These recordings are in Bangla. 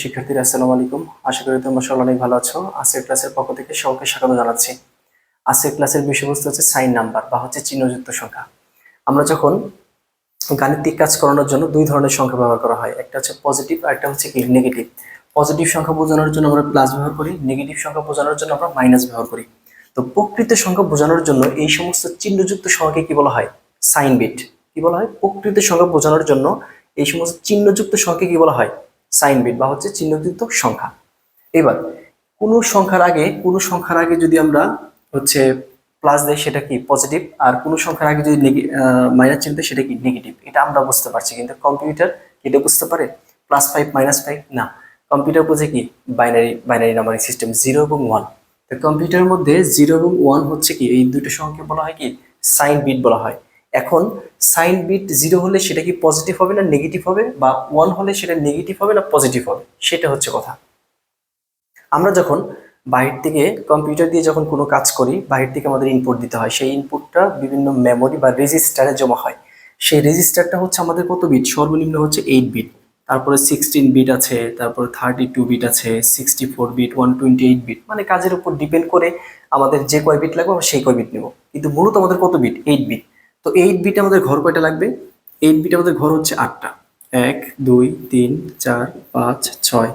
শিক্ষার্থীরা, আসসালামু আলাইকুম। আশা করি তোমরা সবাই অনেক ভালো আছো। ক্লাসের পক্ষ থেকে ক্লাসের বিষয়বস্তু হচ্ছে সাইন নাম্বার বা হচ্ছে চিহ্নযুক্ত সংখ্যা। আমরা যখন গাণিতিক কাজ করানোর জন্য দুই ধরনের সংখ্যা ব্যবহার করা হয়, একটা হচ্ছে পজিটিভ আর একটা হচ্ছে নেগেটিভ পজিটিভ সংখ্যা বোঝানোর জন্য আমরা প্লাস ব্যবহার করি নেগেটিভ সংখ্যা বোঝানোর জন্য আমরা মাইনাস ব্যবহার করি। তো প্রকৃত সংখ্যা বোঝানোর জন্য এই সমস্ত চিহ্নযুক্ত সংখ্যাকে কি বলা হয়? Sign bit. কি বলা হয়? প্রকৃত সংখ্যা বোঝানোর জন্য এই সমস্ত চিহ্নযুক্ত সংখ্যাকে কি বলা হয়? সাইন বিট বা হচ্ছে চিহ্নযুক্ত সংখ্যা। এবার, কোনো সংখ্যার আগে, কোনো সংখ্যার আগে যদি আমরা হচ্ছে প্লাস দেয় সেটা কি পজিটিভ আর কোনো সংখ্যার আগে যদি মাইনাস চিহ্ন সেটা কি নেগেটিভ এটা আমরা বুঝতে পারছি, কিন্তু কম্পিউটার এটা বুঝতে পারে? প্লাস ফাইভ মাইনাস ফাইভ না। কম্পিউটার বোঝে কি? Binary binary numbering system zero এবং ওয়ান তো কম্পিউটারের মধ্যে জিরো এবং ওয়ান হচ্ছে কি? এই দুটো সংখ্যা বলা হয় কি? সাইন বিট বলা হয়। এখন সাইন বিট জিরো হলে সেটা কি পজিটিভ হবে না নেগেটিভ হবে? বা ওয়ান হলে সেটা নেগেটিভ হবে না পজিটিভ হবে? সেটা হচ্ছে কথা। আমরা যখন বাহির থেকে কম্পিউটার দিয়ে যখন কোনো কাজ করি, বাহির থেকে আমাদের ইনপুট দিতে হয়, সেই ইনপুটটা বিভিন্ন মেমোরি বা রেজিস্টারে জমা হয়। সেই রেজিস্টারটা হচ্ছে আমাদের কত বিট সর্বনিম্ন হচ্ছে এইট বিট তারপরে সিক্সটিন বিট আছে, তারপরে থার্টি টু বিট আছে sixty four bit one twenty eight bit মানে কাজের উপর ডিপেন্ড করে আমাদের যে কয় বিট লাগবে, আমরা সেই কয় বিট নেব। কিন্তু মূলত আমাদের কত বিট এইট বিট তো এইট বিট আমাদের ঘর কয়টা লাগবে? এইট বিট আমাদের ঘর হচ্ছে আটটা। এক, দুই, তিন, চার, পাঁচ, ছয়,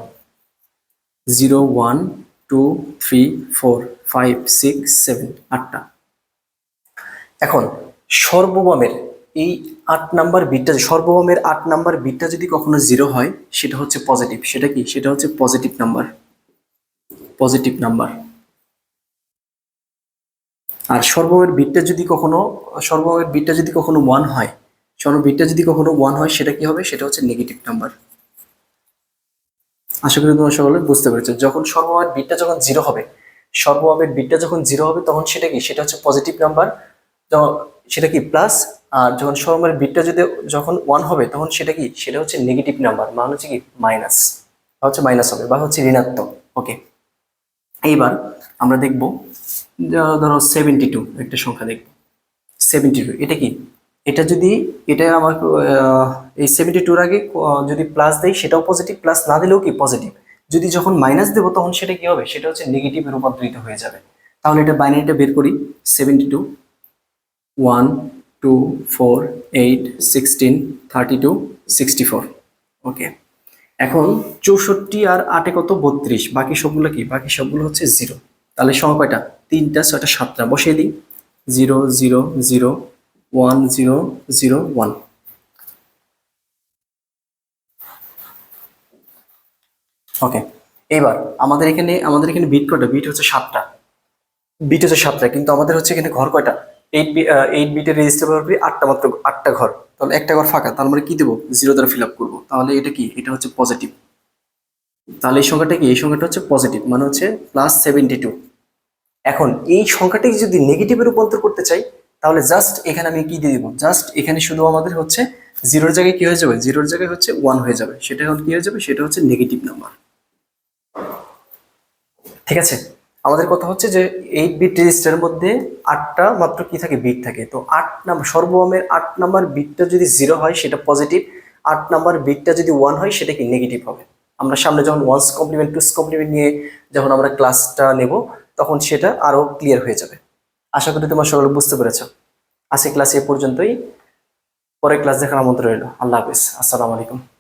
zero, one, two, three, four, five, six, seven, আটটা। এখন সর্ববমের এই আট নাম্বার বিটটা সর্ববমের আট নাম্বার বিটটা যদি কখনো জিরো হয়, সেটা হচ্ছে পজিটিভ সেটা কি? সেটা হচ্ছে পজিটিভ নাম্বার পজিটিভ নাম্বার আর সর্বমের বিটটা যদি কখনো সর্বমের বিটটা যদি কখনো ওয়ান হয় সর্ব বিটটা যদি কখনো ওয়ান হয়, সেটা কি হবে? সেটা হচ্ছে নেগেটিভ নাম্বার আশা করি তোমরা সকলে বুঝতে পেরেছ। যখন সর্বমের বিটটা যখন জিরো হবে সর্বমের বিটটা যখন জিরো হবে, তখন সেটা কি? সেটা হচ্ছে পজিটিভ নাম্বার সেটা কি? প্লাস আর যখন সর্বমের বিটটা যদি, যখন ওয়ান হবে, তখন সেটা কি? সেটা হচ্ছে নেগেটিভ নাম্বার মানে হচ্ছে কি মাইনাস হচ্ছে মাইনাস হবে, বা হচ্ছে ঋণাত্মক ওকে এইবার আমরা দেখব ধরো সেভেন্টি টু একটা সংখ্যা দেখব। সেভেন্টি টু এটা কি? এটা যদি, এটা আমার এই সেভেন্টি টুর আগে যদি প্লাস দেয় সেটাও পজিটিভ প্লাস না দিলেও কি পজিটিভ যদি যখন মাইনাস দেবো, তখন সেটা কি হবে? সেটা হচ্ছে নেগেটিভে রূপান্তরিত হয়ে যাবে। তাহলে এটা বাইনারিটা বের করি seventy two one two four eight sixteen thirty two sixty four okay এখন চৌষট্টি আর আটে কত? বত্রিশ। বাকি সবগুলো কি? বাকি সবগুলো হচ্ছে জিরো। তাহলে সংখ্যা কয়টা? তিনটা, ছয়টা, সাতটা। বসিয়ে দিই। Zero zero zero, one, zero zero, one. Okay. এবার আমাদের এখানে আমাদের এখানে বিট কয়টা? বিট হচ্ছে সাতটা। বিট হচ্ছে সাতটা, কিন্তু আমাদের হচ্ছে এখানে ঘর কয়টা? এইট এইট বিটের রেজিস্টার করি আটটা মাত্র, আটটা ঘর। তাহলে একটা ঘর ফাঁকা, তার মানে কি দেবো? জিরো দ্বারা ফিল আপ করব। তাহলে এটা কি? এটা হচ্ছে পজিটিভ তাহলে এই সংখ্যাটা কি? এই সংখ্যাটা হচ্ছে পজিটিভ মানে হচ্ছে প্লাস সেভেন্টি টু এখন এই সংখ্যাটাকে যদি নেগেটিভে রূপান্তর করতে চাই, তাহলে জাস্ট এখানে আমি কি দিয়ে দিব? জাস্ট এখানে শুধু আমাদের হচ্ছে জিরোর জায়গায় কি হয়ে যাবে? জিরোর জায়গায় হচ্ছে ওয়ান হয়ে যাবে। সেটা এখন কি হয়ে যাবে? সেটা হচ্ছে নেগেটিভ নাম্বার ঠিক আছে? আমাদের কথা হচ্ছে যে এইট বিট রেজিস্টারের মধ্যে আটটা মাত্র কি থাকে? বিট থাকে। তো আট নাম্বার সর্বমের আট নাম্বার বিটটা যদি জিরো হয়, সেটা পজিটিভ আট নাম্বার বিটটা যদি ওয়ান হয়, সেটা কি নেগেটিভ হবে? আমরা সামনে যখন ওয়ান্স কমপ্লিমেন্ট টুস কমপ্লিমেন্ট নিয়ে যখন আমরা ক্লাসটা নেব, তখন সেটা আরও ক্লিয়ার হয়ে যাবে। আশা করি তোমার সকলে বুঝতে পেরেছ। আজকে ক্লাস এ পর্যন্তই। পরে ক্লাস দেখার আমন্ত্রণ রইল। আল্লাহ হাফিজ। আসসালামু আলাইকুম।